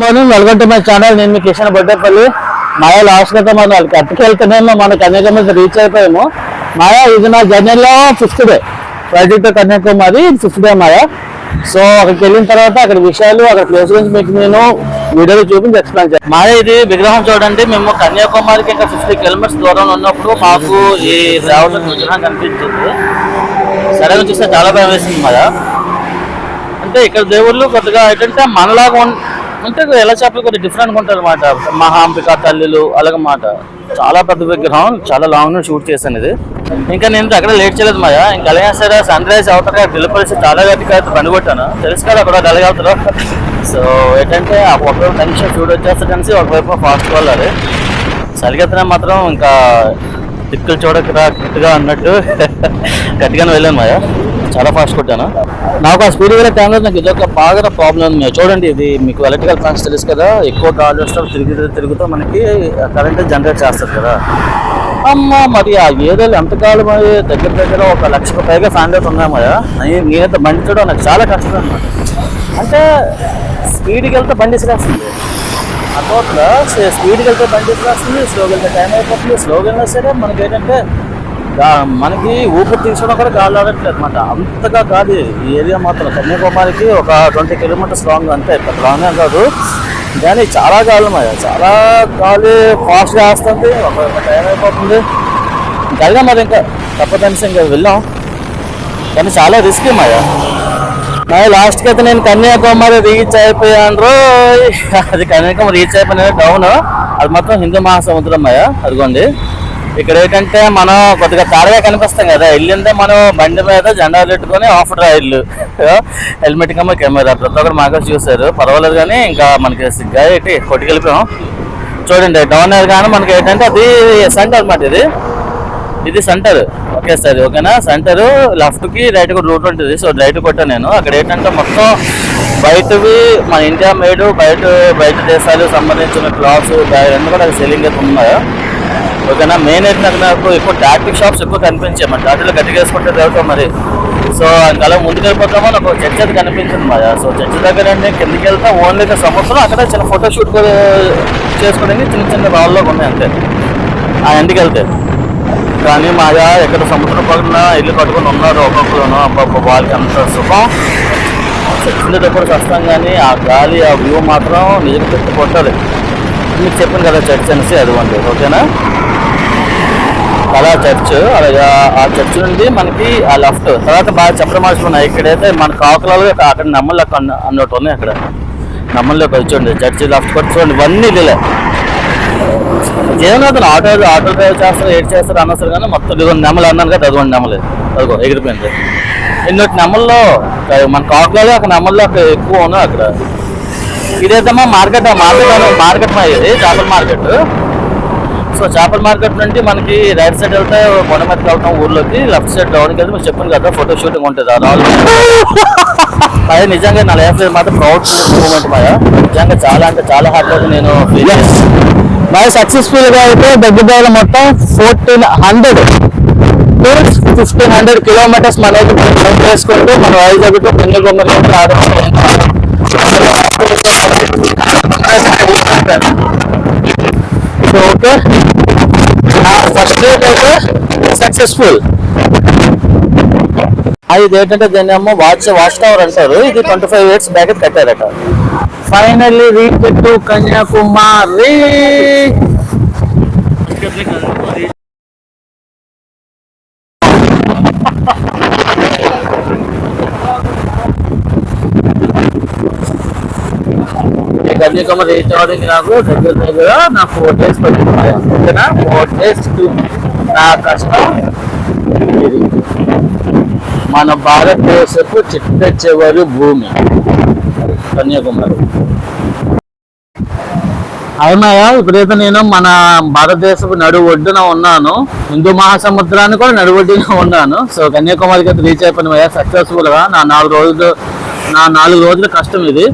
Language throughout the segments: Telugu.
Morning welcome to my channel నేను మీ కిషన్ బొడ్డపల్లి. మాయా లాస్ట్ గత మనం వాళ్ళకి అట్టుకెళ్తేనేమో మన కన్యాకుమారి రీచ్ అయిపోయాము. మాయా ఇది నా జర్నీలో fifth day Friday to Kanyakumari fifth day Maya. So అక్కడికి వెళ్ళిన తర్వాత అక్కడ విషయాలు అక్కడ ప్లేస్ గురించి మీకు నేను వీడియోలో చూపించి ఎక్స్ప్లెయిన్ చేస్తాను. మాయా ఇది విగ్రహం చూడండి. మేము కన్యాకుమారికి ఇంకా ఫిఫ్టీ కిలోమీటర్స్ దూరంలో ఉన్నప్పుడు మాకు ఈ రావడం విగ్రహం కనిపించింది సడన్గా చూస్తే చాలా భయం వేసింది మాయా. అంటే ఇక్కడ దేవుళ్ళు కొద్దిగా ఏంటంటే మనలాగా అంటే ఎలా చేపలు కొద్దిగా డిఫరెంట్గా ఉంటారు అనమాట మహాంబిక తల్లులు అలాగమాట చాలా పెద్ద విగ్రహం చాలా లాంగ్ నుంచి షూట్ చేశాను ఇది. ఇంకా నేను అక్కడ లేట్ చేయలేదు మాయా. ఇంకా అలాగే సరే సన్ రైజ్ అవుతారు ఢిల్లీపల్లి చాలా గట్టిగా అయితే బండి కొట్టాను తెలుసు కదా అక్కడ డల్గా అవుతారు సో ఏంటంటే ఆ ఒకవైపు టెన్షన్ షూట్ వచ్చేస్తే కలిసి ఒకవైపు ఫాస్ట్ వెళ్ళాలి చలిగెత్తనే మాత్రం ఇంకా దిక్కులు చూడకరా గట్టిగా అన్నట్టు. గట్టిగానే వెళ్ళాను మాయా. చాలా ఫాస్ట్ కొట్టాను? నాకు ఆ స్పీడ్ వెళ్ళే కెమెరా నాకు ఇదొక బాగా ప్రాబ్లం ఉంది. చూడండి ఇది మీకు ఎలక్ట్రికల్ ఫ్యాన్స్ తెలుసు కదా? ఎక్కువ గాలి వస్తే తిరుగుతూ తిరుగుతూ మనకి కరెంట్ జనరేట్ చేస్తారు కదా? అమ్మ మరి ఆ ఏరియాలో ఎంతకాలం దగ్గర దగ్గర ఒక లక్షకు పైగా ఫ్యాన్ రేట్ ఉన్నాయి మాయా నేనైతే బండి చూడడం నాకు చాలా కష్టం అనమాట అంటే స్పీడ్కి వెళ్తే బండి ఇసిరేస్తుంది అట్లా స్పీడ్కి వెళ్తే బండి వస్తుంది స్లోగా వెళ్తే టైం అయిపోతుంది. స్లోగా వెళ్ళినా సరే మనకి ఏంటంటే మనకి ఊపిరి తీసుకోవడం కూడా గాలి ఆడట్లేదు అనమాట అంతగా కాదు ఈ ఏరియా మాత్రం. కన్యాకుమారికి ఒక ట్వంటీ కిలోమీటర్స్ లాంగ్ అంతే పెద్ద లాంగ్ కాదు. కానీ చాలా గాలి మాయ చాలా గాలి ఫాస్ట్గా వేస్తుంది. ఒక టైం అయిపోతుంది. ఇంకా మరి ఇంకా తప్పదనిసి ఇంకా వెళ్ళాం. కానీ చాలా రిస్క్ మాయా మరి లాస్ట్కి అయితే నేను కన్యాకుమారి రీచ్ అయిపోయాను రోయ్ అది కన్యాకుమారి రీచ్ అయిపోయిన డౌన్ అది మాత్రం హిందూ మహాసముద్రం అయ్యా అదిగోండి. ఇక్కడ ఏంటంటే మనం కొద్దిగా తారగా కనిపిస్తాం కదా వెళ్ళిందే మనం బండి మీద జెండా పెట్టుకొని ఆఫ్ రైళ్ళు హెల్మెట్ కమ్మ కెమెరా. ప్రతి ఒక్కరు మాకు చూశారు. పర్వాలేదు కానీ ఇంకా మనకి సిగ్గా ఏంటి? కొట్టుకెళ్ళిపోయాం. చూడండి డౌన్ కానీ మనకి ఏంటంటే అది సెంటర్ అనమాట ఇది. ఇది సెంటర్ ఓకే సార్ ఓకేనా? సెంటర్ లెఫ్ట్కి రైట్ కూడా రూట్ ఉంటుంది. సో రైట్ కొట్టాను నేను. అక్కడ ఏంటంటే మొత్తం బయటవి మన ఇండియా మేడ్ బయట బయట దేశాలు సంబంధించిన క్లాత్స్ అన్నీ కూడా సెల్లింగ్ అయితే ఉన్నాయో. ఓకేనా? మెయిన్ అయితే నాకు నాకు ఎక్కువ టాటిక్ షాప్స్ ఎక్కువ కనిపించాయి. మరి టాటిలో గట్టిగేసుకుంటే వేసుకుంటే మరి. సో అలా ముందుకు వెళ్ళిపోతామో నాకు ఒక చర్చ్ అది కనిపించింది మా సో చర్చ్ దగ్గర అంటే కిందకి వెళ్తాం ఓన్లీ సంవత్సరం అక్కడ చిన్న ఫోటోషూట్ కూడా చేసుకోవడానికి చిన్న చిన్న రాళ్ళలో ఉన్నాయి అంతే. ఆ ఎండికి వెళ్తే. కానీ మాయా ఎక్కడ సముద్రం పక్కన ఇల్లు కట్టుకుని ఉన్నారు. ఒక్కొక్కరు అబ్బాబ్బా వాళ్ళకి అంత సుఖం చచ్చినప్పుడు కష్టం కానీ ఆ గాలి ఆ వ్యూ మాత్రం నిజంగా పెట్టి కొట్టాలి మీకు చెప్పాను కదా చర్చ్ అనేసి అదిగోండి ఓకేనా? అలా చర్చ్ అలాగా ఆ చర్చ్ నుండి మనకి ఆ లెఫ్ట్. తర్వాత బాగా చెప్పడం మార్చుకున్నాయి ఇక్కడైతే మన కాకులలో అక్కడ నమ్మలు అన్నట్టు ఉంది అక్కడ. నమ్మల్లోకి వచ్చండి చర్చి లెఫ్ట్ కొట్టి చూడండి ఇవన్నీ ఇదిలే. ఏమన్నా అతను ఆటో ఆటో డ్రైవ్ చేస్తారు ఏడ్ చేస్తారు అన్నారు కానీ మొత్తం ఇదిగో నెమలు అన్నాను కదా అదిగోండి నెమలు అదిగో ఎగిరిపోయింది. ఎన్నోటి నెమల్లో మన కాకులలో అక్కడ నెమల్లో అక్కడ ఎక్కువ ఉన్నాయి అక్కడ. ఇదేదమ్మా మార్కెట్ మార్కెట్ మార్కెట్ మా ఇది చేపల మార్కెట్. సో చేపల మార్కెట్ నుండి మనకి రైట్ సైడ్ వెళ్తే కొండమీదకి వెళ్తాం ఊర్లోకి లెఫ్ట్ సైడ్ డౌన్కి వెళ్తే మీకు చెప్పాను కదా ఫోటో షూటింగ్ ఉంటుంది ఆ రాళ్ళు. అది నిజంగా నా లైఫ్ మాత్రం ప్రౌడ్ మూమెంట్ మాయా. నిజంగా చాలా అంటే చాలా హ్యాపీగా నేను ఫీల్ బాగా సక్సెస్ఫుల్గా అయితే దగ్గర దగ్గర మొత్తం fourteen hundred fifteen hundred kilometres మనకి ట్రైన్ చేసుకుంటూ మన Vizag to Kanyakumari okay first date అయితే సక్సెస్ఫుల్ ఇది ఏంటంటే దీన్ని ఏమో వాచ్ వాచ్ టవర్ అంటారు. ఇది ట్వంటీ ఫైవ్ ఇయర్స్ బ్యాక్ కట్టారట. ఫైనల్లీ రీచ్ టు కన్యాకుమారి ఈ కన్యాకుమారి రీచ్ అవ్వడానికి నాకు దగ్గర దగ్గర నా ఫోర్ డేస్ పట్టింది. ఓకేనా? ఫోర్ డేస్ నా కష్టం. ఇది మన భారతదేశపు చిట్ట చివరి భూమి. కన్యాకుమారి. అవునాయా ఇప్పుడైతే నేను మన భారతదేశపు నడు ఒడ్డున ఉన్నాను. హిందూ మహాసముద్రాన్ని కూడా నడు ఒడ్డున ఉన్నాను. సో కన్యాకుమారికి అయితే రీచ్ అయిపోయినాయా సక్సెస్ఫుల్గా నా నాలుగు రోజులు నా నాలుగు రోజుల కష్టం ఇది.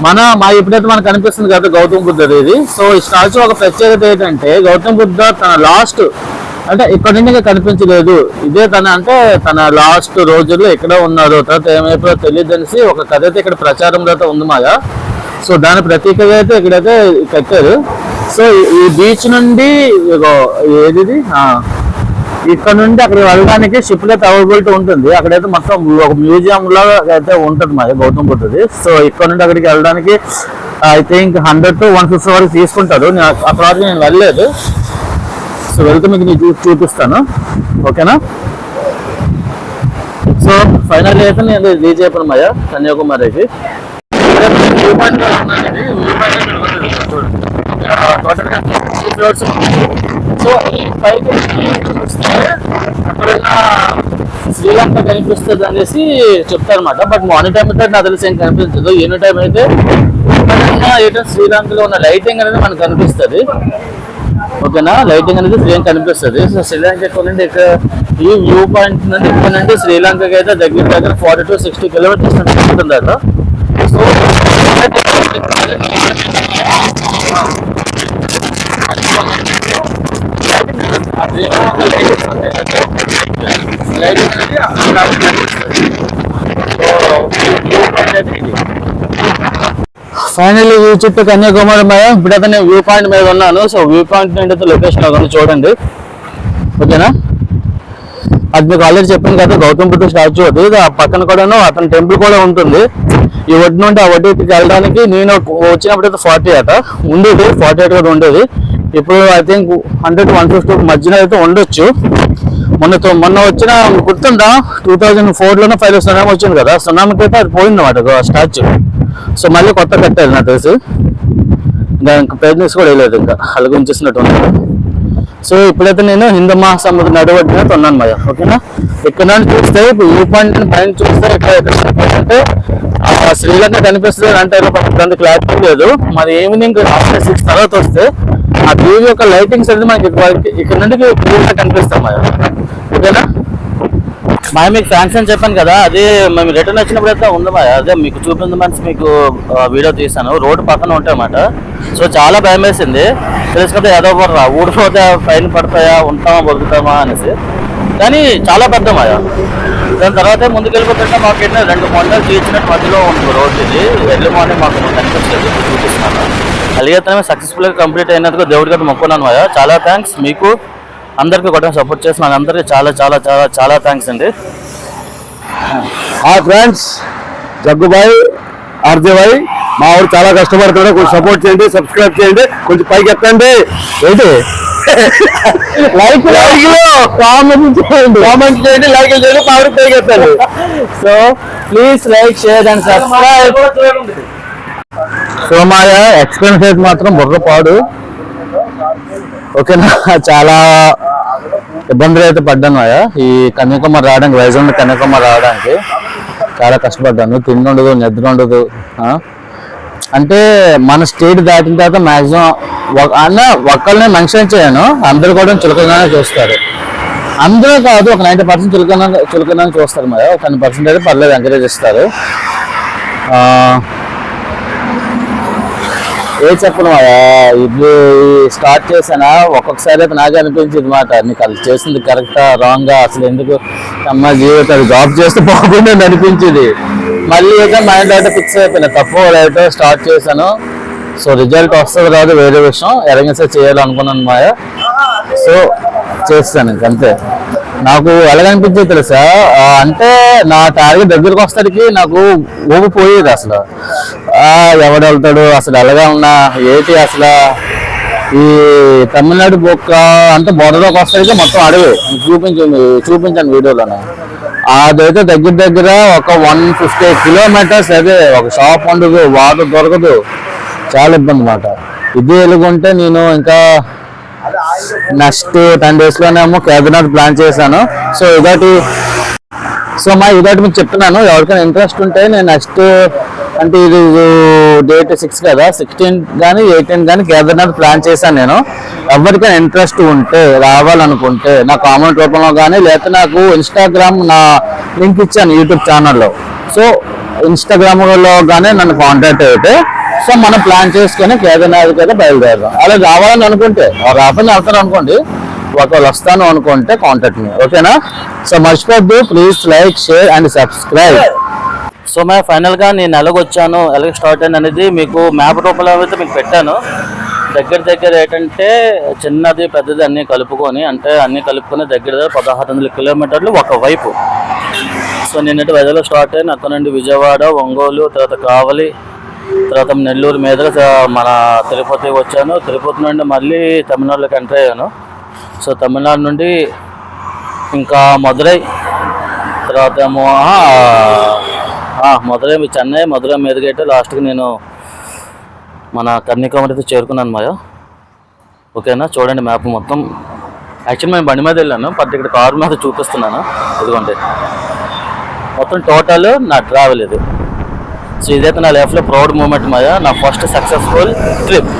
మన మా ఎప్పుడైతే మనకు కనిపిస్తుంది కదా గౌతమ బుద్ధుడు ఇది సో ఈ స్టాచ్యూ ఒక ప్రత్యేకత ఏంటంటే గౌతమ బుద్ధ తన లాస్ట్ అంటే ఇక్కడ నుండి కనిపించలేదు. ఇదే తన అంటే తన లాస్ట్ రోజుల్లో ఎక్కడ ఉన్నారు తర్వాత ఏమైపోయో తెలియదు అనేసి ఒక కథ అయితే ఇక్కడ ప్రచారంలో అయితే ఉంది మాగా. సో దాని ప్రతీకగా అయితే ఇక్కడైతే కట్టారు సో ఈ- బీచ్ నుండి ఏది ఇక్కడ నుండి అక్కడ వెళ్ళడానికి షిప్ అయితే అవైలబిలిటీ ఉంటుంది. అక్కడైతే మొత్తం ఒక మ్యూజియం లాగా అయితే ఉంటుంది మరి గౌతమ్ బుద్ధది. సో ఇక్కడ నుండి అక్కడికి వెళ్ళడానికి I think hundred to one fifty వరకు తీసుకుంటారు. నేను అక్కడ వరకు నేను వెళ్ళలేదు. సో వెళ్తే మీకు నేను చూపిస్తాను. ఓకేనా? సో ఫైనల్ అయితే నేను రీచ్ అయిపోయిన మయ కన్యాకుమారికి. వ్యూ సో ఈ పైకి చూస్తే అక్కడున్న శ్రీలంక కనిపిస్తుంది అనేసి చెప్తారన్నమాట. బట్ మార్నింగ్ టైం అయితే నాకు తెలిసి ఏం కనిపించదు. ఎన్ని టైం అయితే ఎక్కడైనా ఏంటంటే శ్రీలంకలో ఉన్న లైటింగ్ అనేది మనకు కనిపిస్తుంది. ఓకేనా? లైటింగ్ అనేది శ్రీలంక కనిపిస్తుంది. సో శ్రీలంక ఎక్కడ నుండి ఇక్కడ ఈ వ్యూ పాయింట్ నుండి ఇక్కడ నుండి శ్రీలంకకి అయితే దగ్గర దగ్గర ఫార్టీ టు సిక్స్టీ కిలోమీటర్స్ ఉంటుంది అక్కడ సో లైటింగ్ అనేది అక్కడ కనిపిస్తుంది సో వ్యూ పాయింట్ అయితే ఇది ఫైనల్లీ వ్యూ చుట్టూ కన్యాకుమారి మీద ఇప్పుడు అతను వ్యూ పాయింట్ మీద ఉన్నాను. సో వ్యూ పాయింట్ నుండి అయితే లొకేషన్ అక్కడ చూడండి. ఓకేనా? అది మీకు ఆల్రెడీ చెప్పాను కదా గౌతమ్ బుద్ధ స్టాచ్యూ అది. ఆ పక్కన కూడాను అతని టెంపుల్ కూడా ఉంటుంది. ఈ ఒడ్డు నుండి ఆ ఒడ్డుకి వెళ్ళడానికి నేను వచ్చినప్పుడు అయితే ఫార్టీ అట. ఉండేది ఫార్టీ ఎయిట్ కూడా ఉండేది. ఇప్పుడు I think hundred one fifty మధ్యన అయితే ఉండొచ్చు. మొన్నతో మొన్న వచ్చిన గుర్తుందా? టూ థౌజండ్ ఫోర్లోనే ఫైవ్ సునామీ వచ్చింది కదా. సునామీకి అయితే అది పోయింది అన్నమాట స్టాచ్యూ సో మళ్ళీ కొత్త కట్టారు నాకు తెలిసి దానికి ప్రయత్నించి కూడా వేయలేదు ఇంకా. అలాగే ఉంచేసినట్టు ఉన్నారు సో ఇప్పుడైతే నేను హిందూ మహాసముద్ర నడువడిన ఉన్నాను మయ ఓకేనా? ఇక్కడ నుండి చూస్తే ఇప్పుడు ఈ పాయింట్ పైన చూస్తే ఇక్కడ ఎక్కడ అంటే శ్రీలంక కనిపిస్తుంది అంటే క్లారిటీ లేదు. మరి ఈవినింగ్ ఆఫ్టర్ సిక్స్ తర్వాత వస్తే ఆ వ్యూ యొక్క లైటింగ్స్ అనేది మనకి ఇక్కడ నుండి క్లియర్గా కనిపిస్తాం ఓకేనా? మాయ మీకు ఫ్యాన్స్ అని చెప్పాను కదా. అది మేము రిటర్న్ వచ్చినప్పుడు అయితే ఉందమ్మా అదే మీకు చూపింది మనసు మీకు వీడియో తీసాను రోడ్డు పక్కన ఉంటాయన్నమాట. సో చాలా భయం వేసింది. తెలుసుకుంటే ఏదో ఒకటి రా ఊడిపోతే ఫైన్ పడతాయా ఉంటామా బతుకుతామా అనేసి. కానీ చాలా పెద్ద మాయ. దాని తర్వాత ముందుకు వెళ్ళిపోతుంటే మాకు ఏంటంటే రెండు కొండలు తీర్చినట్టు మధ్యలో ఉంటుంది రోడ్ ఇది. ఎర్లీ మార్నింగ్ మాకు కనిపించలేదు చూపిస్తున్నాను. అలాగే సక్సెస్ఫుల్గా కంప్లీట్ అయినందుకు దేవుడి గారు మొక్కున్నాను మాయ చాలా థ్యాంక్స్ మీకు అందరికీ కూడా సపోర్ట్ చేస్తున్నాను అందరికీ చాలా చాలా చాలా చాలా థ్యాంక్స్ అండి. హాయ్ ఫ్రెండ్స్ జగ్గుబాయ్ ఆర్జేబాయ్ మా ఊరు చాలా కష్టపడుతున్నాడు కొంచెం సపోర్ట్ చేయండి సబ్స్క్రైబ్ చేయండి. కొంచెం పైకి ఎత్తండి. ఏంటి? లైక్ కామెంట్ చేయండి. కామెంట్ చేయండి లైక్ చేయండి మా ఊరికి పైకి ఎత్తండి. So please like share and subscribe so మా ఎక్స్పీరియన్స్ అయితే మాత్రం బుర్రపాడు. ఓకేనా? చాలా ఇబ్బందులు అయితే పడ్డాను మాయా ఈ కన్యాకుమారి రావడానికి వైజాగ్ నుండి కన్యాకుమారి రావడానికి చాలా కష్టపడ్డాను. తిండి ఉండదు నిద్ర ఉండదు అంటే మన స్టేట్ దాటిన తర్వాత మ్యాక్సిమం అన్న ఒక్కళ్ళనే మెన్షన్ చేయను. అందరు కూడా చులకనగానే చూస్తారు. అందరూ కాదు ఒక నైంటీ పర్సెంట్ చులకన చులకన చూస్తారు మరి. ఒక టెన్ పర్సెంట్ అయితే పర్లేదు ఎంకరేజ్ ఇస్తారు. ఏ చెప్పను ఇప్పుడు స్టార్ట్ చేసానా ఒక్కొక్కసారి అయితే నాకే అనిపించింది మాట. నీకు అది చేసింది కరెక్టా రాంగా అసలు ఎందుకు? అమ్మ జీవితం జాబ్ చేస్తే బాగుండే అనిపించింది. మళ్ళీ అయితే మైండ్ అయితే ఫిక్స్ అయిపోయినా. తప్పు అయితే స్టార్ట్ చేశాను. సో రిజల్ట్ వస్తుంది రాదు వేరే విషయం. ఎరగేసే చేయాలనుకున్నాను మాయా సో చేస్తాను ఇంకంతే నాకు ఎలాగనిపించేది తెలుసా? అంటే నా టార్గెట్ దగ్గరకు వస్తాడికి నాకు ఊగిపోయేది అసలు. ఎవడు వెళ్తాడు అసలు ఎలాగా ఉన్నా ఏంటి అసలు? ఈ తమిళనాడు బొక్క అంటే బోర్డర్లోకి వస్తాడికి మొత్తం అడవి. చూపించండి చూపించాను వీడియోలోనే. అదైతే దగ్గర దగ్గర ఒక వన్ ఫిఫ్టీ కిలోమీటర్స్ అదే ఒక షాప్ ఉండదు వాటర్ దొరకదు. చాలా ఇబ్బంది అన్నమాట. ఇది ఎలుగుంటే నేను ఇంకా నెక్స్ట్ టెన్ డేస్ లోనేమో కేదార్నాథ్ ప్లాన్ చేశాను. సో ఇదొకటి సో మా ఇదొకటి మీకు చెప్తున్నాను. ఎవరికైనా ఇంట్రెస్ట్ ఉంటే నేను నెక్స్ట్ అంటే ఇది డేట్ సిక్స్ కదా సిక్స్టీన్ కానీ ఎయిటీన్ కానీ కేదార్నాథ్ ప్లాన్ చేశాను నేను. ఎవరికైనా ఇంట్రెస్ట్ ఉంటే రావాలనుకుంటే నా కామెంట్ రూపంలో కానీ లేకపోతే నాకు ఇన్స్టాగ్రామ్ నా లింక్ ఇచ్చాను యూట్యూబ్ ఛానల్లో సో ఇన్స్టాగ్రామ్లో కానీ నన్ను కాంటాక్ట్ అయితే సో మనం ప్లాన్ చేసుకొని కేదార్నాథ్కి అయితే బయలుదేరదాం. అలా రావాలని అనుకుంటే రాకుండా వెళ్తాను అనుకోండి. ఒకవేళ వస్తాను అనుకుంటే కాంటాక్ట్ మీ ఓకేనా సో మర్చిపోద్దు. Please like share and subscribe so మే ఫైనల్గా నేను ఎలాగ వచ్చాను ఎలాగ స్టార్ట్ అయింది అనేది మీకు మ్యాప్ రూపంలో అయితే మీకు పెట్టాను. దగ్గర దగ్గర ఏంటంటే చిన్నది పెద్దది అన్నీ కలుపుకొని అంటే అన్నీ కలుపుకొని దగ్గర దగ్గర పదహారు వందల కిలోమీటర్లు ఒకవైపు. సో నిన్నటి వైజాగ్లో స్టార్ట్ అయిన అక్కడ నుండి విజయవాడ ఒంగోలు తర్వాత కావలి తర్వాత నెల్లూరు మీదుగా మన తిరుపతి వచ్చాను. తిరుపతి నుండి మళ్ళీ తమిళనాడులోకి ఎంటర్ అయ్యాను. సో తమిళనాడు నుండి ఇంకా మదురై తర్వాత ఏమో మధురై చెన్నై మధురై మీదుగా అయితే లాస్ట్కి నేను మన కన్యాకుమారి చేరుకున్నాను మరి ఓకేనా? చూడండి మ్యాప్ మొత్తం. యాక్చువల్లీ నేను బండి మీద వెళ్ళాను బట్ ఇక్కడ కారు మీద చూపిస్తున్నాను. ఇదిగోండి. మొత్తం టోటల్ నా ట్రావెల్ ఇది. సో ఇదైతే నా లైఫ్లో ప్రౌడ్ మూమెంట్ మాయా. నా ఫస్ట్ సక్సెస్ఫుల్ ట్రిప్.